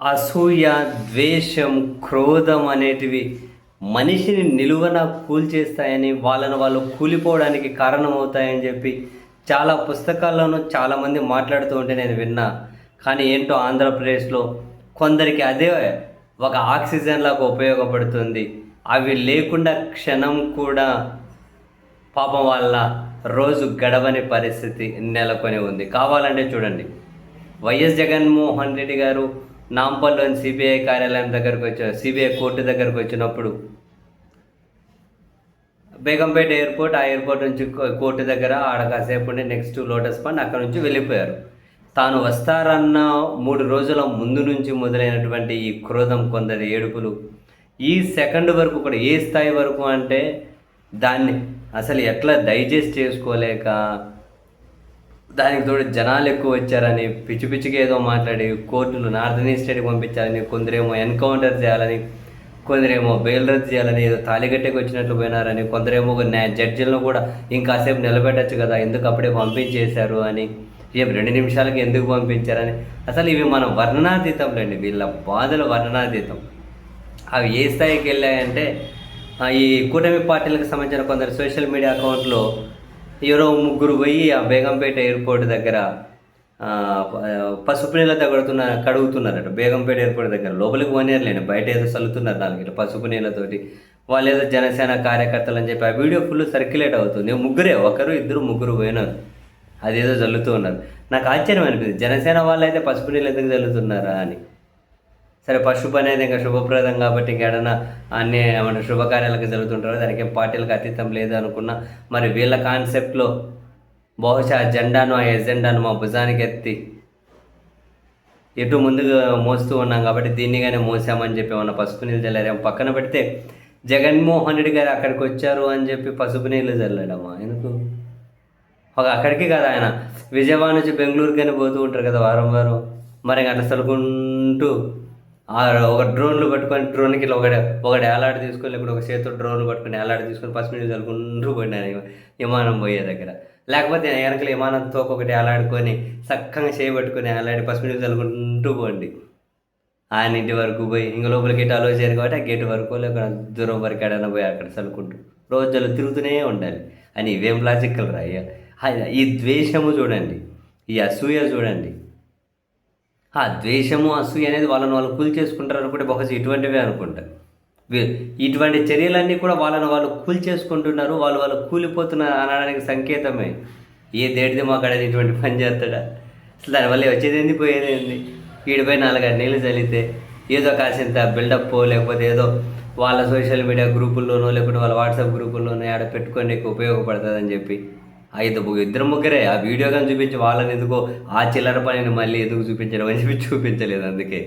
అసూయ ద్వేషం క్రోధం అనేటివి మనిషిని నిలువన కూల్చేస్తాయని వాళ్ళను వాళ్ళు కూలిపోవడానికి కారణమవుతాయని చెప్పి చాలా పుస్తకాల్లోనూ చాలామంది మాట్లాడుతూ ఉంటే నేను విన్నా. కానీ ఏంటో ఆంధ్రప్రదేశ్లో కొందరికి అదే ఒక ఆక్సిజన్ లాగా ఉపయోగపడుతుంది. అవి లేకుండా క్షణం కూడా పాపం వాళ్ళ రోజు గడవని పరిస్థితి నెలకొని ఉంది. కావాలంటే చూడండి. వైఎస్ జగన్మోహన్ రెడ్డి గారు నాంపల్లోని సిబిఐ కార్యాలయం దగ్గరకు వచ్చారు సిబిఐ కోర్టు దగ్గరకు వచ్చినప్పుడు బేగంపేట ఎయిర్పోర్ట్ ఆ ఎయిర్పోర్ట్ నుంచి కోర్టు దగ్గర ఆడ కాసేపు ఉండి నెక్స్ట్ లోటస్ పండ్ అక్కడ నుంచి వెళ్ళిపోయారు. తాను వస్తారన్న మూడు రోజుల ముందు నుంచి మొదలైనటువంటి ఈ క్రోధం కొందరి ఏడుపులు ఈ సెకండ్ వరకు కూడా ఏ స్థాయి వరకు అంటే దాన్ని అసలు ఎట్లా డైజెస్ట్ చేసుకోలేక దానికి తోడు జనాలు ఎక్కువ వచ్చారని పిచ్చి పిచ్చిగా ఏదో మాట్లాడి కోర్టులు నార్థన్ స్టేట్కి పంపించాలని కొందరేమో ఎన్కౌంటర్ చేయాలని కొందరేమో బెయిల్ రద్దు చేయాలని ఏదో తాలిగట్టెకి వచ్చినట్లు పోయినారని కొందరేమో న్యాయ జడ్జిలను కూడా ఇంకాసేపు నిలబెట్టచ్చు కదా ఎందుకు అప్పుడే పంపించేశారు అని రేపు రెండు నిమిషాలకి ఎందుకు పంపించారని. అసలు ఇవి మన వర్ణనాతీతంలేండి వీళ్ళ బాధలు వర్ణనాతీతం. అవి ఏ స్థాయికి వెళ్ళాయంటే ఈ కూటమి పార్టీలకు సంబంధించిన కొందరు సోషల్ మీడియా అకౌంట్లో ఎవరో ముగ్గురు పోయి ఆ బేగంపేట ఎయిర్పోర్ట్ దగ్గర పసుపు నీళ్ళతో కడుతున్న కడుగుతున్నారట. బేగంపేట ఎయిర్పోర్ట్ దగ్గర. లోపలికి పోనీయర్లేండి. బయట ఏదో చల్లుతున్నారు నాలుగు పసుపు నీళ్ళతోటి. వాళ్ళు ఏదో జనసేన కార్యకర్తలు అని చెప్పి ఆ వీడియో ఫుల్ సర్క్యులేట్ అవుతుంది. ముగ్గురే ఒకరు ఇద్దరు ముగ్గురు పోయినారు. అదేదో చల్లుతూ ఉన్నారు. నాకు ఆశ్చర్యం అనిపించింది జనసేన వాళ్ళు అయితే పసుపు నీళ్ళు ఎందుకు చల్లుతున్నారా అని. సరే పశుపు అనేది ఇంకా శుభప్రదం కాబట్టి ఇంకేడన్నా అన్ని ఏమన్నా శుభకార్యాలకు జరుగుతుంటారో. దానికి పార్టీలకు అతీతం లేదు అనుకున్నా. మరి వీళ్ళ కాన్సెప్ట్లో బహుశా ఆ జెండాను ఆ ఎజెండాను మా భుజానికి ఎత్తి ఎటు ముందుగా మోస్తూ ఉన్నాం కాబట్టి దీన్ని కానీ మోసామని చెప్పి మన పసుపు నీళ్ళు చల్లారేమో పక్కన పెడితే జగన్మోహన్ రెడ్డి గారు అక్కడికి వచ్చారు అని చెప్పి పసుపు నీళ్ళు చల్లడమ్మా ఎందుకు? ఒక అక్కడికి కదా ఆయన. విజయవాడ నుంచి బెంగళూరుకైనా పోతూ ఉంటారు కదా వారం వారం. మరి అట్లా చల్లుకుంటూ ఒక డ్రోన్లు పట్టుకొని డ్రోన్కి ఇట్లా ఒకటి ఒకటి ఏలాడ తీసుకొని లేకపోతే ఒక చేతితో డ్రోన్ పట్టుకొని ఏలాడ తీసుకొని పసుపు నీళ్ళు చల్లుకుంటూ పోయినాను విమానం పోయే దగ్గర. లేకపోతే వెనకలు విమానంతో ఒకటి ఏలాడుకొని చక్కగా చేయి పట్టుకొని ఏలాడి పసుపు నీళ్ళు చల్లుకుంటూ పోండి. ఆయన ఇంటి వరకు పోయి ఇంక లోపల గేట్ అలో చేయరు కాబట్టి ఆ గేట్ వరకు లేక దూరం వరకు ఎడైనా పోయి అక్కడ చల్లుకుంటూ. రోజులు తిరుగుతూనే ఉండాలి. అని ఇవేం లాజికల్ రా అయ్యా. ఈ ద్వేషము చూడండి. ఈ అసూయ చూడండి. ఆ ద్వేషము అసూయ అనేది వాళ్ళని వాళ్ళు కూల్ చేసుకుంటారు అనుకుంటే బహుశా ఇటువంటివే అనుకుంటా. వీ- ఇటువంటి చర్యలన్నీ కూడా వాళ్ళని వాళ్ళు కూల్ చేసుకుంటున్నారు వాళ్ళు వాళ్ళు కూలిపోతున్నారు అనడానికి సంకేతమే. ఏ దేడిది మాకాడని ఇటువంటి పని చేస్తాడా? అసలు దానివల్ల వచ్చేది ఏంది పోయేది ఏంది? వీడిపై నాలుగైదు నీళ్ళు చల్లితే ఏదో కాసింత బిల్డప్ లేకపోతే ఏదో వాళ్ళ సోషల్ మీడియా గ్రూపుల్లోనో లేకుంటే వాళ్ళ వాట్సాప్ గ్రూపుల్లోనో ఆడ పెట్టుకోండి ఉపయోగపడుతుందని చెప్పి ఆ ఇద్దరు ఇద్దరు ముగ్గురే ఆ వీడియో కానీ చూపించి వాళ్ళని ఎందుకో ఆ చిల్లర పనిని మళ్ళీ ఎందుకు చూపించడం అని చెప్పి చూపించలేదు అందుకే.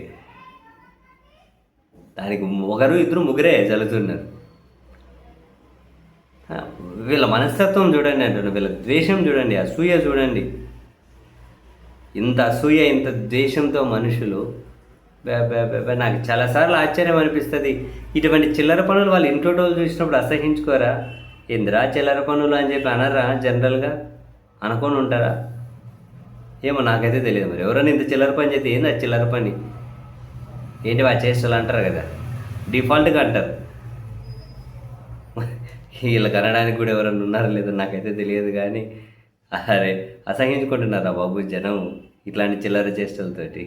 దానికి ఒకరు ఇద్దరు ముగ్గురే జలుతున్నారు వీళ్ళ మనస్తత్వం చూడండి అంటున్నారు వీళ్ళ ద్వేషం చూడండి అసూయ చూడండి. ఇంత అసూయ ఇంత ద్వేషంతో మనుషులు నాకు చాలాసార్లు ఆశ్చర్యం అనిపిస్తుంది. ఇటువంటి చిల్లర పనులు వాళ్ళు ఇంట్లో చూసినప్పుడు అసహించుకోరా? ఇందిరా చిల్లర పనులు అని చెప్పి అనరా జనరల్గా? అనుకొని ఉంటారా? ఏమో నాకైతే తెలియదు మరి. ఎవరైనా ఇంత చిల్లర పని చేస్తే ఏంది ఆ చిల్లర పని? ఏంటి వా చేష్టలు అంటారు కదా? డిఫాల్ట్గా అంటారు. వీళ్ళు కనడానికి కూడా ఎవరైనా ఉన్నారో లేదో నాకైతే తెలియదు కానీ అరే అసహించుకుంటున్నారా బాబు జనం ఇట్లాంటి చిల్లర చేష్టలతోటి?